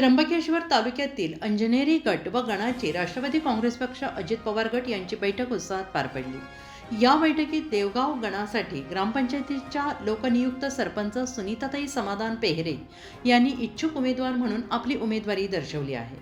त्र्यंबकेश्वर तालुक्यातील अंजनेरी गट व गणाची राष्ट्रवादी काँग्रेस पक्ष अजित पवार गट यांची बैठक उत्साहात पार पडली. या बैठकीत देवगाव गणासाठी ग्रामपंचायतीच्या लोकनियुक्त सरपंच सुनीताताई समाधान पेहरे यांनी इच्छुक उमेदवार म्हणून आपली उमेदवारी दर्शवली आहे.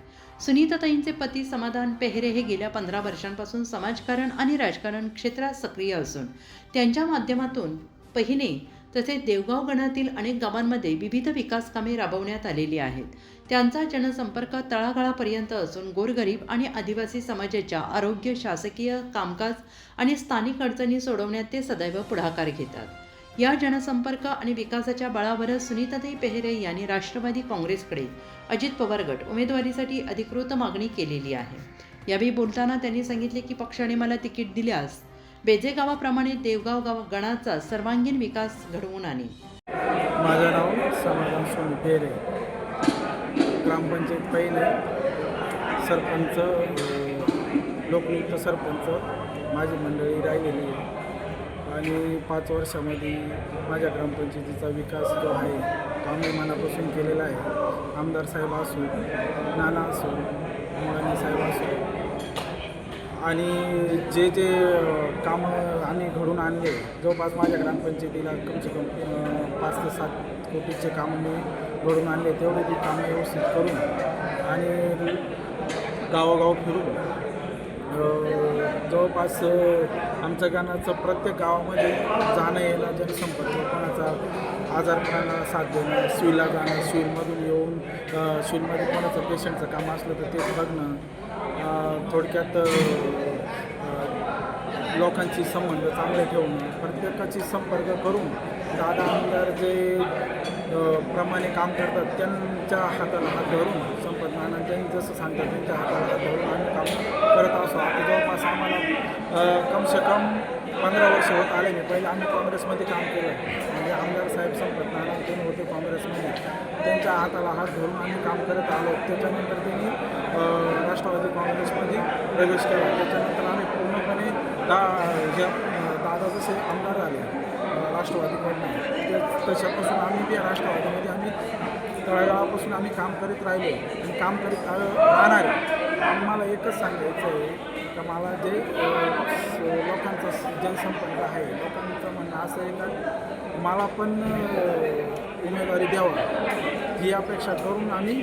सुनीताताईंचे पती समाधान पेहरे हे गेल्या पंधरा वर्षांपासून समाजकारण आणि राजकारण क्षेत्रात सक्रिय असून त्यांच्या माध्यमातून पहिने तसेच देवगाव गणातील अनेक गावांमध्ये विविध विकास कामे राबवण्यात आलेली आहेत. त्यांचा जनसंपर्क तळागाळापर्यंत असून गोरगरीब आणि आदिवासी समाजाच्या आरोग्य शासकीय कामकाज आणि स्थानिक अडचणी सोडवण्यात ते सदैव पुढाकार घेतात. या जनसंपर्क आणि विकासाच्या बळावरच सुनीताताई पेहरे यांनी राष्ट्रवादी काँग्रेसकडे अजित पवार गट उमेदवारीसाठी अधिकृत मागणी केलेली आहे. यावेळी बोलताना त्यांनी सांगितले की पक्षाने मला तिकीट दिल्यास बेजेगावाप्रमाणे देवगाव गाव गणाचा सर्वांगीण विकास घडवून आणे माझं नाव समाधान सोनी ग्रामपंचायत पहिले. सरपंच लोकनियुक्त सरपंच माझी मंडळी राहिलेली आहे. आणि पाच वर्षामध्ये माझ्या ग्रामपंचायतीचा विकास जो आहे तो आम्ही मनापासून केलेला आहे. आमदार साहेब असो नाना असो मुळानी साहेब असो आणि जे जे कामं आम्ही घडून आणले जवळपास माझ्या ग्रामपंचायतीला कमसे कम पाच ते सात कोटीचे कामं मी घडून आणले तेवढे ती कामं व्यवस्थित करून आणि गावोगाव फिरून जवळपास आमच्या गाण्याचं प्रत्येक गावामध्ये जाणं येणं जनसंपर्क कोणाचा आजारपणाला साथ देणं सुईला जाणं सुईमधून येऊन अ, सुईमध्ये कोणाचं पेशंटचं काम असलं तर ते बघणं थोडक्यात लोकांची संबंध चांगले ठेवणं प्रत्येकाची संपर्क करून दादा आमदार जे प्रमाणे काम करतात त्यांच्या हाताला हात धरून संपत नाना त्यांनी जसं सांगतात त्यांच्या हाताला हात धरून आम्ही काम करत असो आता जवळपास आम्हाला कम से कम पंधरा वर्ष होत आले मी पहिले आम्ही काँग्रेसमध्ये काम केलं. म्हणजे आमदार साहेब संपत नारायण त्यांनी होते काँग्रेसमध्ये. त्यांच्या हाताला हात धरून आम्ही काम करत आलो. त्याच्यानंतर त्यांनी राष्ट्रवादी काँग्रेसमध्ये प्रवेश केला. त्याच्यानंतर आम्ही पूर्णपणे दा ह्या दादा जसे आमदार आले अ, राष्ट्रवादीकडनं ते तशापासून आम्ही ते राष्ट्रवादीमध्ये आम्ही तळागाळापासून आम्ही काम करीत राहिलो. आणि काम करीत राहणार. आहे. आम्हाला एकच सांगायचं आहे तर मला जे लोकांचं लोकांचा जनसंपर्क आहे लोकांचं म्हणणं असं आहे का मला पण उमेदवारी द्यावं. ही अपेक्षा करून आम्ही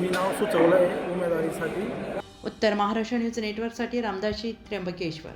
मी नाव सुचवलं आहे उमेदवारीसाठी. उत्तर महाराष्ट्र न्यूज नेटवर्कसाठी रामदासी त्र्यंबकेश्वर.